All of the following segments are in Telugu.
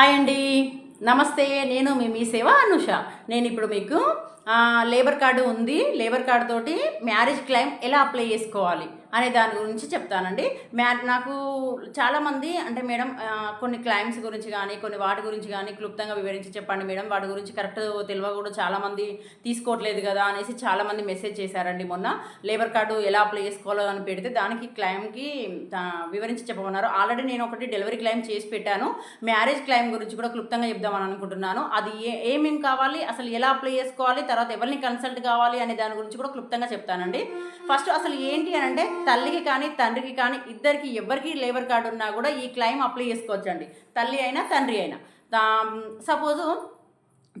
హాయ్ అండి. నమస్తే నేను మీ మీ సేవ అనుష. నేను ఇప్పుడు మీకు లేబర్ కార్డు ఉంది. లేబర్ కార్డు తోటి మ్యారేజ్ క్లైమ్ ఎలా అప్లై చేసుకోవాలి అనే దాని గురించి చెప్తానండి. మ్యా నాకు చాలామంది అంటే మేడం కొన్ని క్లైమ్స్ గురించి కానీ కొన్ని వాటి గురించి కానీ క్లుప్తంగా వివరించి చెప్పండి మేడం. వాటి గురించి కరెక్ట్ తెలివ కూడా చాలామంది తీసుకోవట్లేదు కదా అనేసి చాలామంది మెసేజ్ చేశారండి మొన్న. లేబర్ కార్డు ఎలా అప్లై చేసుకోవాలో అని పెడితే దానికి క్లైమ్కి వివరించి చెప్పమన్నారు. ఆల్రెడీ నేను ఒకటి డెలివరీ క్లైమ్ చేసి పెట్టాను. మ్యారేజ్ క్లైమ్ గురించి కూడా క్లుప్తంగా చెప్దామని అనుకుంటున్నాను. అది ఏ ఏమేమి కావాలి? అసలు ఎలా అప్లై చేసుకోవాలి? తర్వాత తర్వాత ఎవరిని కన్సల్ట్ కావాలి అనే దాని గురించి కూడా క్లుప్తంగా చెప్తానండి. ఫస్ట్ అసలు ఏంటి అని అంటే తల్లికి కానీ తండ్రికి కానీ ఇద్దరికి ఎవరికి లేబర్ కార్డు ఉన్నా కూడా ఈ క్లైమ్ అప్లై చేసుకోవచ్చండి. తల్లి అయినా తండ్రి అయినా. సపోజు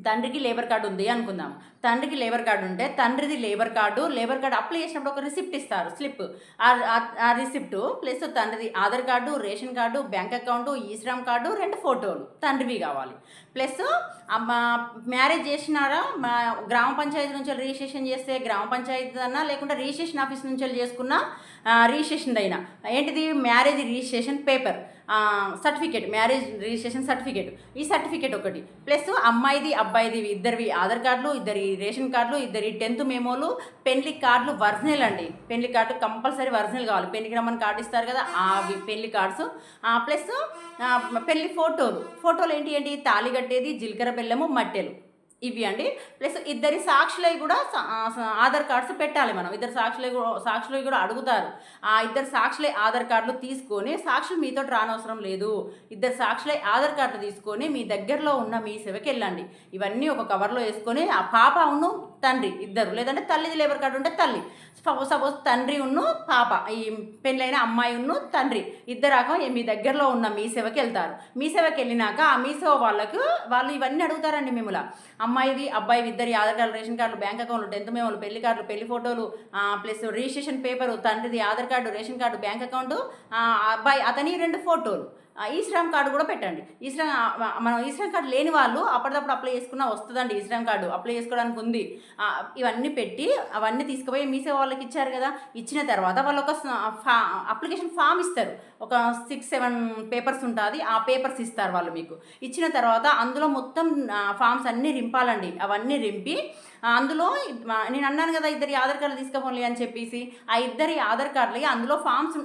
తండ్రికి లేబర్ కార్డు ఉంది అనుకుందాం. తండ్రికి లేబర్ కార్డు ఉంటే తండ్రిది labour card labour card apply చేసినప్పుడు ఒక రిసిప్ట్ ఇస్తారు స్లిప్. ఆ receipt plus తండ్రిది Aadhaar card ration card bank account e-Shram card రెండు ఫోటోలు తండ్రివి కావాలి. ప్లస్ మ్యారేజ్ చేసినారా? మా గ్రామ పంచాయతీ నుంచి రిజిస్ట్రేషన్ చేస్తే గ్రామ పంచాయతీ అన్నా లేకుంటే రిజిస్ట్రేషన్ ఆఫీస్ నుంచి చేసుకున్న రిజిస్ట్రేషన్ అయినా. ఏంటిది? Marriage registration paper. Certificate marriage registration certificate. ఈ సర్టిఫికేట్ ఒకటి. ప్లస్ అమ్మాయిది అబ్బాయిది ఇద్దరివి ఆధార్ కార్డులు ఇద్దరి రేషన్ కార్డులు ఇద్దరి టెన్త్ మెమోలు పెళ్ళి కార్డులు ఒరిజినల్ అండి. పెళ్ళి కార్డు కంపల్సరీ ఒరిజినల్ కావాలి. పెళ్ళికి రమ్మని కార్డు ఇస్తారు కదా అవి పెళ్ళి కార్డ్స్. ప్లస్ పెళ్ళి ఫోటోలు. ఫోటోలు ఏంటి ఏంటి? తాళి కట్టేది జీలకర్ర బెల్లము మట్టెలు. ఇవి అండి. ప్లస్ ఇద్దరి సాక్షులై కూడా ఆధార్ కార్డ్స్ పెట్టాలి మనం. ఇద్దరు సాక్షులై కూడా సాక్షులై కూడా అడుగుతారు. ఆ ఇద్దరు సాక్షులై ఆధార్ కార్డులు తీసుకొని సాక్షులు మీతో రానవసరం లేదు. ఇద్దరు సాక్షులై ఆధార్ కార్డులు తీసుకొని మీ దగ్గరలో ఉన్న మీ సేవకి వెళ్ళండి ఇవన్నీ ఒక కవర్లో వేసుకొని ఆ పాప ఉన్ను తండ్రి ఇద్దరు. లేదంటే తల్లిది లేబర్ కార్డు ఉంటే తల్లి. సపోజ్ సపోజ్ తండ్రి ఉన్ను పాప ఈ పెళ్ళైన అమ్మాయి ఉన్ను తండ్రి. ఇద్దరాక మీ దగ్గరలో ఉన్న మీ సేవకి వెళ్తారు. మీ సేవకి వెళ్ళినాక ఆ మీ సేవ వాళ్ళకు వాళ్ళు ఇవన్నీ అడుగుతారండి మిమ్మల్ని అమ్మాయివి అబ్బాయివి ఇద్దరి Aadhaar card ration card bank అకౌంట్లు టెన్త్ మేము పెళ్ళి కార్డులు పెళ్ళి ఫోటోలు plus registration paper తండ్రిది Aadhaar card ration card bank account అబ్బాయి అతని రెండు ఫోటోలు. ఈ శ్రమ్ కార్డు కూడా పెట్టండి. ఈ శ్రమ్ మనం ఈ శ్రామ్ కార్డు లేని వాళ్ళు అప్పటికప్పుడు అప్లై చేసుకున్నా వస్తుందండి ఈ శ్రమ్ కార్డు. అప్లై చేసుకోవడానికి ఉంది. ఇవన్నీ పెట్టి అవన్నీ తీసుకుపోయి మీసే వాళ్ళకి ఇచ్చారు కదా. ఇచ్చిన తర్వాత వాళ్ళు ఒక ఫా అప్లికేషన్ ఫామ్ ఇస్తారు. ఒక సిక్స్ సెవెన్ పేపర్స్ ఉంటుంది. ఆ పేపర్స్ ఇస్తారు వాళ్ళు మీకు. ఇచ్చిన తర్వాత అందులో మొత్తం ఫామ్స్ అన్నీ రింపాలండి. అవన్నీ రింపి అందులో నేను అన్నాను కదా ఇద్దరి ఆధార్ కార్డులు తీసుకోవాలి అని చెప్పేసి ఆ ఇద్దరి ఆధార్ కార్డులు అందులో ఫామ్స్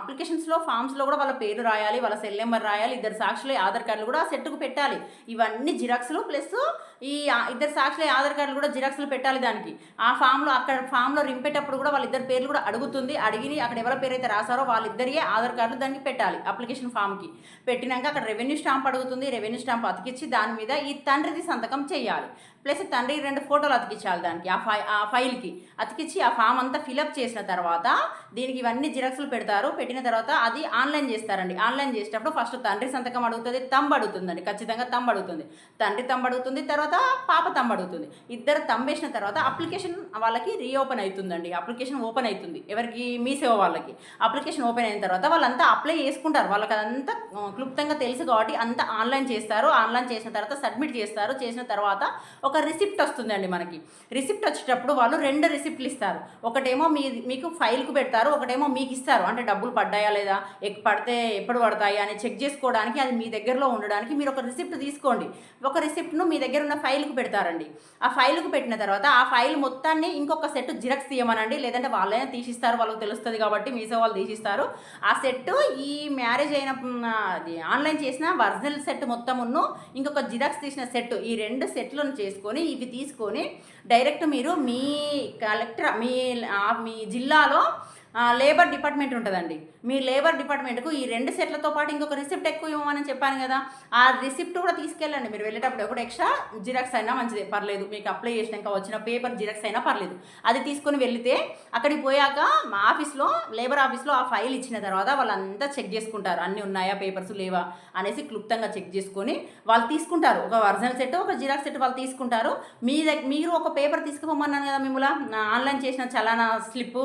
అప్లికేషన్స్లో ఫామ్స్లో కూడా వాళ్ళ పేరు రాయాలి వాళ్ళ సెల్ నెంబర్ రాయాలి ఇద్దరు సాక్షులు ఆధార్ కార్డులు కూడా ఆ పెట్టాలి. ఇవన్నీ జిరాక్స్లు ప్లస్ ఈ ఇద్దరు సాక్షుల ఆధార్ కార్డులు కూడా జిరాక్స్లు పెట్టాలి దానికి. ఆ ఫామ్లో అక్కడ ఫామ్లో రింపేటప్పుడు కూడా వాళ్ళిద్దరి పేర్లు కూడా అడుగుతుంది. అడిగి అక్కడ ఎవరి పేరు అయితే రాసారో వాళ్ళిద్దరియే ఆధార్ కార్డులు దానికి పెట్టాలి అప్లికేషన్ ఫామ్కి. పెట్టినాక అక్కడ రెవెన్యూ స్టాంప్ అడుగుతుంది రెవెన్యూ స్టాంప్ అతికిచ్చి దాని మీద ఈ తండ్రిది సంతకం చేయాలి. ప్లస్ తండ్రి రెండు ఫోటోలు అతికించాలి దానికి ఆ ఫై ఆ ఫైల్కి. అతికిచ్చి ఆ ఫామ్ అంతా ఫిలప్ చేసిన తర్వాత దీనికి ఇవన్నీ జిరాక్స్లు పెడతారు. పెట్టిన తర్వాత అది ఆన్లైన్ చేస్తారండి. ఆన్లైన్ చేసేటప్పుడు ఫస్ట్ తండ్రి సంతకం అడుగుతుంది తంబ్ అడుగుతుందండి. ఖచ్చితంగా తంబ్ అడుగుతుంది. తండ్రి తంబ్ అడుగుతుంది తర్వాత పాప తంబ్ అడుగుతుంది. ఇద్దరు తంబేసిన తర్వాత అప్లికేషన్ వాళ్ళకి రీఓపెన్ అవుతుందండి. అప్లికేషన్ ఓపెన్ అవుతుంది. ఎవరికి? మీ సేవ వాళ్ళకి. అప్లికేషన్ ఓపెన్ అయిన తర్వాత వాళ్ళంతా అప్లై చేసుకుంటారు. వాళ్ళకి అదంతా క్లుప్తంగా తెలుసు కాబట్టి అంతా ఆన్లైన్ చేస్తారు. ఆన్లైన్ చేసిన తర్వాత సబ్మిట్ చేస్తారు. చేసిన తర్వాత ఒక రిసిప్ట్ వస్తుందండి మనకి. రిసిప్ట్ వచ్చేటప్పుడు వాళ్ళు రెండు రిసిప్ట్లు ఇస్తారు. ఒకటేమో మీ మీకు ఫైల్కు పెడతారు ఒకటేమో మీకు ఇస్తారు. అంటే డబ్బులు పడ్డాయా లేదా ఎక్ పడితే ఎప్పుడు పడతాయి అని చెక్ చేసుకోవడానికి అది మీ దగ్గరలో ఉండడానికి మీరు ఒక రిసిప్ట్ తీసుకోండి. ఒక రిసిప్ట్ను మీ దగ్గర ఉన్న ఫైల్కు పెడతారండి. ఆ ఫైల్కు పెట్టిన తర్వాత ఆ ఫైల్ మొత్తాన్ని ఇంకొక సెట్ జిరాక్స్ తీయమనండి. లేదంటే వాళ్ళైనా తీసిస్తారు వాళ్ళకి తెలుస్తుంది కాబట్టి మీసో వాళ్ళు తీసిస్తారు. ఆ సెట్ ఈ మ్యారేజ్ అయిన అది ఆన్లైన్ చేసిన ఒరిజినల్ సెట్ మొత్తమును ఇంకొక జిరాక్స్ తీసిన సెట్ ఈ రెండు సెట్లను తీసుకొని ఇవి తీసుకొని డైరెక్ట్ మీరు మీ కలెక్టర్ మీ మీ జిల్లాలో లేబర్ డిపార్ట్మెంట్ ఉంటుందండి. మీ లేబర్ డిపార్ట్మెంట్కు ఈ రెండు సెట్లతో పాటు ఇంకొక రిసిప్ట్ ఎక్కువ ఇవ్వమని చెప్పాను కదా ఆ రిసిప్ట్ కూడా తీసుకెళ్ళండి. మీరు వెళ్ళేటప్పుడు ఒకటి ఎక్స్ట్రా జిరాక్స్ అయినా మంచిదే. పర్లేదు మీకు అప్లై చేసినాక వచ్చిన పేపర్ జిరాక్స్ అయినా పర్లేదు. అది తీసుకొని వెళితే అక్కడికి పోయాక మా ఆఫీస్లో లేబర్ ఆఫీస్లో ఆ ఫైల్ ఇచ్చిన తర్వాత వాళ్ళంతా చెక్ చేసుకుంటారు. అన్నీ ఉన్నాయా పేపర్స్ లేవా అనేసి క్లుప్తంగా చెక్ చేసుకొని వాళ్ళు తీసుకుంటారు. ఒక ఒరిజినల్ సెట్ ఒక జిరాక్స్ సెట్ వాళ్ళు తీసుకుంటారు. మీ దగ్గర మీరు ఒక పేపర్ తీసుకుపోమన్నాను కదా మిమ్మల్ని. ఆన్లైన్ చేసిన చలానా స్లిప్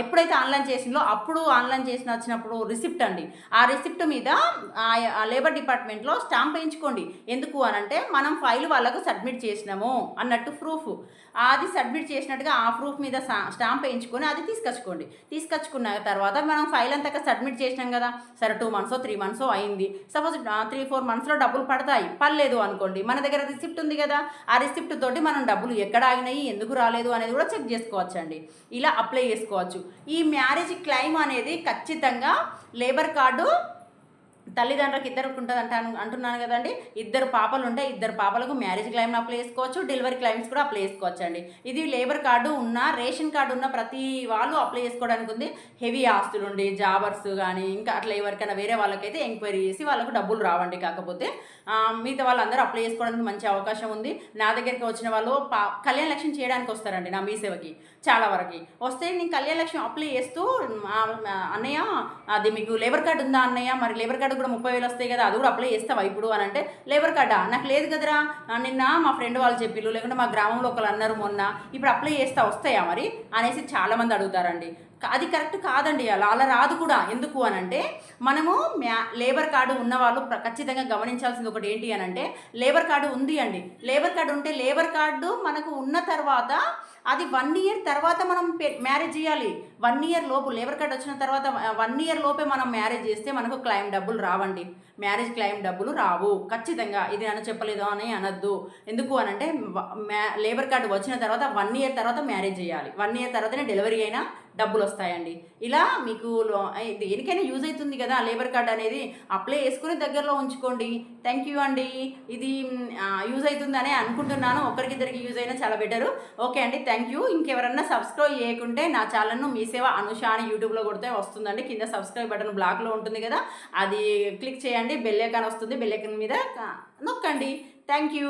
ఎప్పుడైతే ఎప్పుడైతే ఆన్లైన్ చేసిందో అప్పుడు ఆన్లైన్ చేసిన వచ్చినప్పుడు రిసిప్ట్ అండి. ఆ రిసిప్ట్ మీద ఆ లేబర్ డిపార్ట్మెంట్లో స్టాంప్ వేయించుకోండి. ఎందుకు అని అంటే మనం ఫైల్ వాళ్ళకు సబ్మిట్ చేసినాము అన్నట్టు ప్రూఫ్. అది సబ్మిట్ చేసినట్టుగా ఆ ప్రూఫ్ మీద స్టాంప్ వేయించుకొని అది తీసుకొచ్చుకోండి. తీసుకొచ్చుకున్న తర్వాత మనం ఫైల్ అంతా సబ్మిట్ చేసినాం కదా. సరే టూ మంత్స్ త్రీ మంత్స్ అయింది. సపోజ్ త్రీ ఫోర్ మంత్స్లో డబ్బులు పడతాయి. పర్లేదు అనుకోండి. మన దగ్గర రిసిప్ట్ ఉంది కదా. ఆ రిసిప్ట్ తోటి మనం డబ్బులు ఎక్కడ ఆగినాయి ఎందుకు రాలేదు అనేది కూడా చెక్ చేసుకోవచ్చు అండి ఇలా అప్లై చేసుకోవచ్చు. ఈ మ్యారేజ్ క్లెయిమ్ అనేది ఖచ్చితంగా లేబర్ కార్డు తల్లిదండ్రులకు ఇద్దరికి ఉంటుంది అంటాను అంటున్నాను కదండి. ఇద్దరు పాపలు ఉంటే ఇద్దరు పాపలకు మ్యారేజ్ క్లైమ్ అప్లై చేసుకోవచ్చు డెలివరీ క్లైమ్స్ కూడా అప్లై చేసుకోవచ్చు అండి. ఇది లేబర్ కార్డు ఉన్న రేషన్ కార్డు ఉన్న ప్రతి వాళ్ళు అప్లై చేసుకోవడానికి ఉంది. హెవీ ఆస్తులు ఉండి జాబర్స్ కానీ ఇంకా అట్లా ఎవరికైనా వేరే వాళ్ళకైతే ఎంక్వైరీ చేసి వాళ్ళకు డబ్బులు రావండి. కాకపోతే మిగతా వాళ్ళందరూ అప్లై చేసుకోవడానికి మంచి అవకాశం ఉంది. నా దగ్గరికి వచ్చిన వాళ్ళు పా కళ్యాణ లక్ష్యం చేయడానికి వస్తారండి నా మీ సేవకి చాలా వరకు. వస్తే నేను కళ్యాణ లక్ష్యం అప్లై చేస్తూ అన్నయ్య అది మీకు లేబర్ కార్డు ఉందా అన్నయ్య? మరి లేబర్ కార్డు కూడా ముప్పై వేలు వస్తాయి కదా అది కూడా అప్లై చేస్తావా ఇప్పుడు అని అంటే లేబర్ కార్డా? నాకు లేదు కదరా. నిన్న మా ఫ్రెండ్ వాళ్ళు చెప్పిళ్ళు లేకుంటే మా గ్రామంలో ఒకరు అన్నారు మొన్న ఇప్పుడు అప్లై చేస్తా వస్తాయా మరి? అనేసి చాలామంది అడుగుతారండి. అది కరెక్ట్ కాదండి అలా అలా రాదు కూడా. ఎందుకు అని అంటే మనము మ్యా లేబర్ కార్డు ఉన్నవాళ్ళు ఖచ్చితంగా గమనించాల్సింది ఒకటి ఏంటి అని అంటే లేబర్ కార్డు ఉంది అండి. లేబర్ కార్డు ఉంటే లేబర్ కార్డు మనకు ఉన్న తర్వాత అది వన్ ఇయర్ తర్వాత మనం మ్యారేజ్ చేయాలి. వన్ ఇయర్ లోపు లేబర్ కార్డ్ వచ్చిన తర్వాత వన్ ఇయర్ లోపే మనం మ్యారేజ్ చేస్తే మనకు క్లైమ్ డబ్బులు రావండి. మ్యారేజ్ క్లైమ్ డబ్బులు రావు. ఖచ్చితంగా ఇది అని చెప్పలేదు అని అనద్దు. ఎందుకు అని అంటే లేబర్ కార్డు వచ్చిన తర్వాత వన్ ఇయర్ తర్వాత మ్యారేజ్ చేయాలి. వన్ ఇయర్ తర్వాతనే డెలివరీ అయినా డబ్బులు వస్తాయండి ఇలా మీకు లో- దేనికైనా యూజ్ అవుతుంది కదా లేబర్ కార్డ్ అనేది. అప్లై చేసుకుని దగ్గరలో ఉంచుకోండి. థ్యాంక్ యూ అండి. ఇది యూజ్ అవుతుందని అనుకుంటున్నాను. ఒకరికిద్దరికి యూజ్ అయినా చాలా బెటరు. ఓకే అండి థ్యాంక్ యూ. ఇంకెవరన్నా సబ్స్క్రైబ్ చేయకుంటే నా ఛానల్ను మీ సేవ అనుష అని యూట్యూబ్లో కొడితే వస్తుందండి. కింద సబ్స్క్రైబ్ బటన్ బ్లాక్లో ఉంటుంది కదా అది క్లిక్ చేయండి. బెల్ ఐకాన్ వస్తుంది. బెల్ ఐకాన్ మీద నొక్కండి. Thank you.